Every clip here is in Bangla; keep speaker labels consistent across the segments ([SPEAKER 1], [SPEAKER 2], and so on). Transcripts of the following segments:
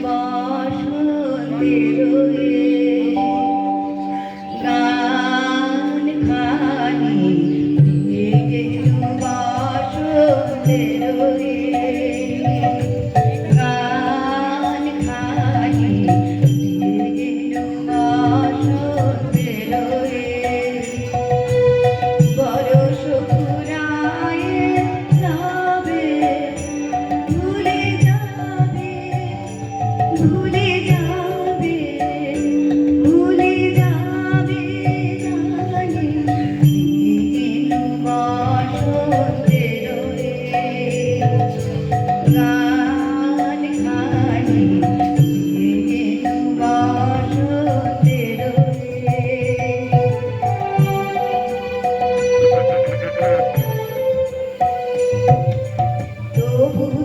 [SPEAKER 1] গান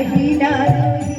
[SPEAKER 1] চাহিনার